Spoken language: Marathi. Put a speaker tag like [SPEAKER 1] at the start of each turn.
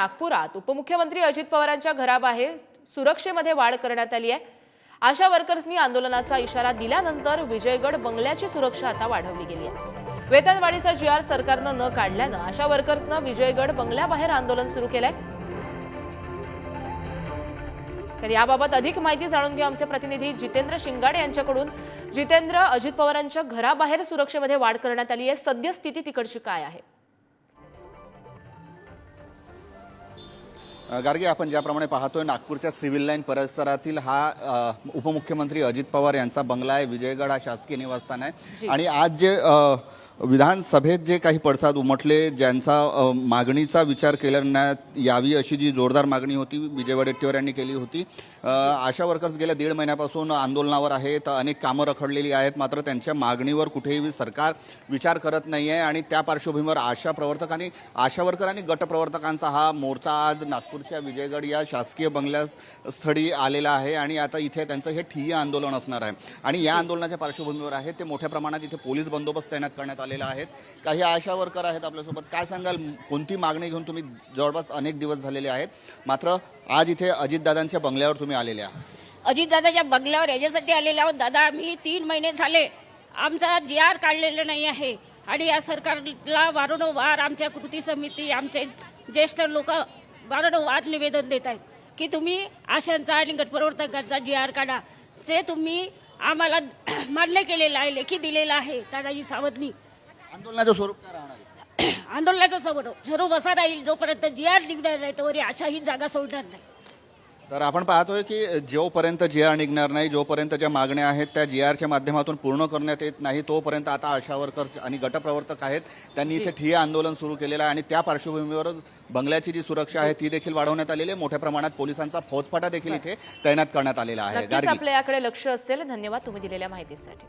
[SPEAKER 1] नागपुरात उपमुख्यमंत्री अजित पवारांच्या घराबाहेर सुरक्षेमध्ये वाढ करण्यात आली आहे. आशा वर्कर्सनी आंदोलनाचा इशारा दिल्यानंतर विजयगड बंगल्याची सुरक्षा आता वाढवली गेली आहे. वेतनवाढीचा जी आर सरकारनं न काढल्यानं आशा वर्कर्सनं विजयगड बंगल्याबाहेर आंदोलन सुरू केलंय. तर याबाबत अधिक माहिती जाणून घेऊ आमचे प्रतिनिधी जितेंद्र शिंगाडे यांच्याकडून. जितेंद्र अजित पवारांच्या घराबाहेर सुरक्षेमध्ये वाढ करण्यात आली आहे. सद्यस्थिती तिकडची काय आहे?
[SPEAKER 2] गार्गे आपण ज्याप्रमाणे पाहतोय नागपूरच्या सिव्हिल लाईन परिसरातील हा उपमुख्यमंत्री अजित पवार यांचा बंगला आहे. विजयगड हा शासकीय निवासस्थान आहे. आणि आज जे विधानसभेत जे काही पडसाद उमटले ज्यांचा मागणीचा विचार करण्यात यावी अशी जी जोरदार मागणी होती विजय वडेट्टीवार यांनी केली होती. आशा वर्कर्स गेल्या दीड महिन्यापासून आंदोलनावर आहेत अनेक कामं रखडलेली आहेत मात्र त्यांच्या मागणीवर कुठेही सरकार विचार करत नाही आहे आणि त्या पार्श्वभूमीवर आशा प्रवर्तकांनी आशा वर्कर आणि गटप्रवर्तकांचा हा मोर्चा आज नागपूरच्या विजयगड या शासकीय बंगल्यास्थळी आलेला आहे आणि आता इथे त्यांचं हे ठिय आंदोलन असणार आहे. आणि या आंदोलनाच्या पार्श्वभूमीवर आहे ते मोठ्या प्रमाणात इथे पोलीस बंदोबस्त तैनात करण्यात आले आलेल्या आहेत. काही आशा वर्कर आहेत आपल्यासोबत. काय सांगाल? कोणती मागणी घेऊन तुम्ही जवळपास अनेक दिवस झालेले आहेत? मात्र आज इथे अजितदादांच्या बंगल्यावर तुम्ही आलेले आहात.
[SPEAKER 3] अजितदादाच्या बंगल्यावर याच्यासाठी आलेले आहोत. दादा आम्ही तीन महिने झाले. आमचा जी आर काढलेला नाही आहे. आणि या सरकारला वारंवार आमच्या कृती समिती आमचे ज्येष्ठ लोक वारंवार निवेदन देत आहेत की तुम्ही आशांचा आणि गटप्रवर्तकांचा जी आर काढा. जे तुम्ही आम्हाला मान्य केलेलं आहे लेखी दिलेलं आहे तानाजी सावंतनी
[SPEAKER 2] आंदोलनाचं स्वरूप काय राहणार आहे?
[SPEAKER 3] आंदोलनाचा स्वरूप स्वरूप असा राहील जोपर्यंत जी आर निघणार नाही तोवर आशा ही जागा सोडणार नाही.
[SPEAKER 2] तर आपण पाहतोय की जोपर्यंत जी आर निघणार नाही जोपर्यंत ज्या मागण्या आहेत त्या जी आरच्या माध्यमातून पूर्ण करण्यात येत नाही तोपर्यंत आता आशा वर्कर्स आणि गटप्रवर्तक आहेत. त्यांनी इथे ठिय्या आंदोलन सुरू केलेलं आहे आणि त्या पार्श्वभूमीवर बंगल्याची जी सुरक्षा आहे ती देखील वाढवण्यात आलेली आहे. मोठ्या प्रमाणात पोलिसांचा फौजफाटा देखील इथे तैनात करण्यात आलेला आहे.
[SPEAKER 1] नक्कीच
[SPEAKER 2] गार्गी.
[SPEAKER 1] आपल्या याकडे लक्ष असेल. धन्यवाद तुम्ही दिलेल्या माहितीसाठी.